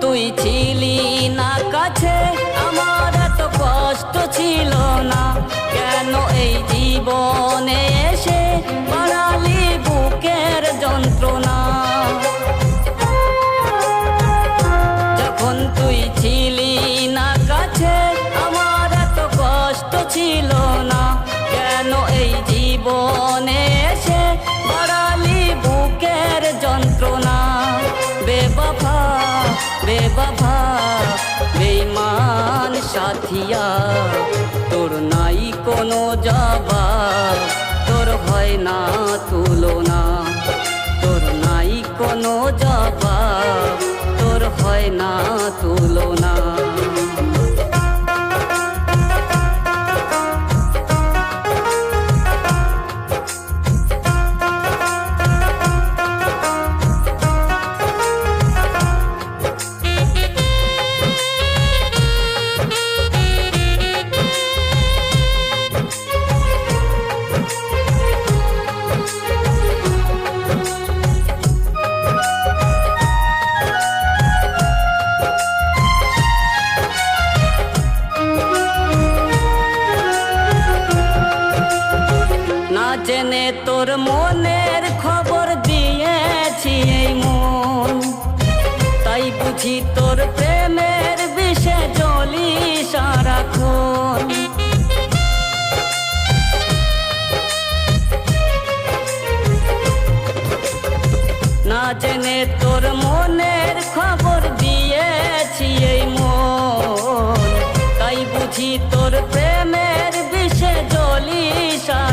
তুই ছিলি না কাছে, আমার এত কষ্ট ছিল না। কেন এই জীবনে এসে বাড়ালি বুকের যন্ত্রণা? যখন তুই ছিলি না কাছে, আমার এত কষ্ট ছিল না। কেন এই জীবনে সাথিয়া, তোর নাই কোনো যাবা, তোর হয় না তুলনা। তোর নাই কোনো যাবা, তোর হয় না তুলনা। না জেনে তোর মনের খবর দিয়েছি এই মন। তাই বুঝি তোর প্রেমের বিষে জলি সারাক্ষণ। না জেনে তোর মনের খবর দিয়েছি এই মন। তাই বুঝি তোর প্রেমের বিষে চলি সারাক্ষণ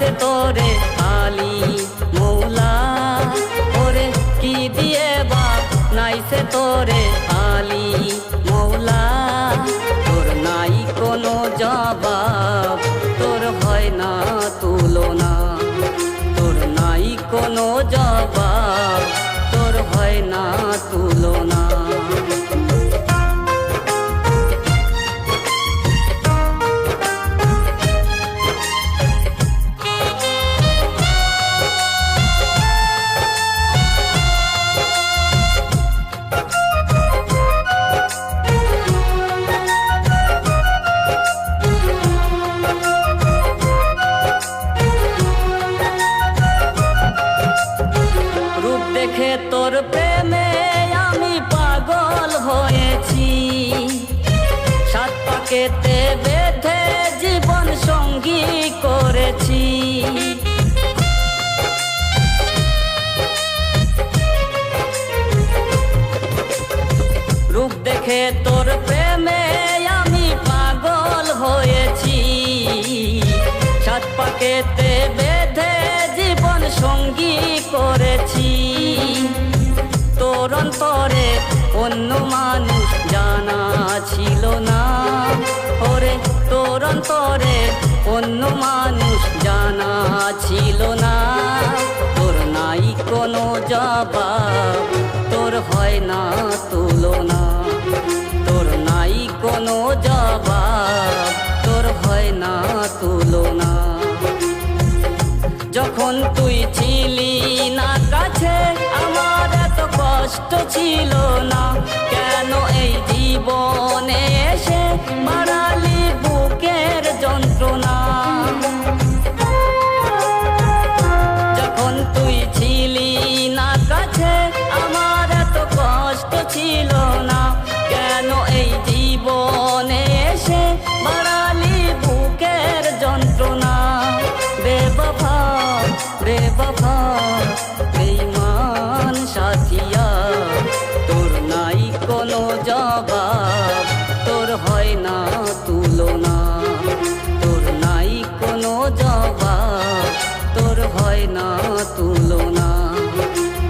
নাইছে তোরে আলি মৌলা। ওরে কি দিয়ে বাপ নাইছে তোরে পাকেতে বেঁধে জীবন সঙ্গী করেছি। রূপ দেখে তোর প্রেমে আমি পাগল হয়েছি। সাত পাকেতে বেঁধে জীবন সঙ্গী করেছি। তোর অন্তরে অন্য মানুষ জানা ছিল না। অন্তরে অন্য মানুষ জানা ছিল না। তোর নাই কোনো জবাব, তোর হয় না তুলনা। তোর নাই কোনো জবাব, তোর হয় না তুলনা। যখন তুই ছিলি না, কাছে আমার এত কষ্ট ছিল না। কেন এই জীবনে এসে বেবফা বেইমান সাথিয়া, তোর নাই কোনো জবাব, তোর হয় না তুলনা, তোর নাই কোনো জবাব, তোর হয় না তুলনা,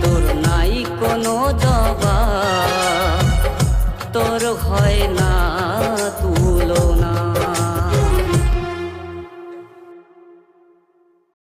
তোর নাই কোনো জবাব, তোর হয় না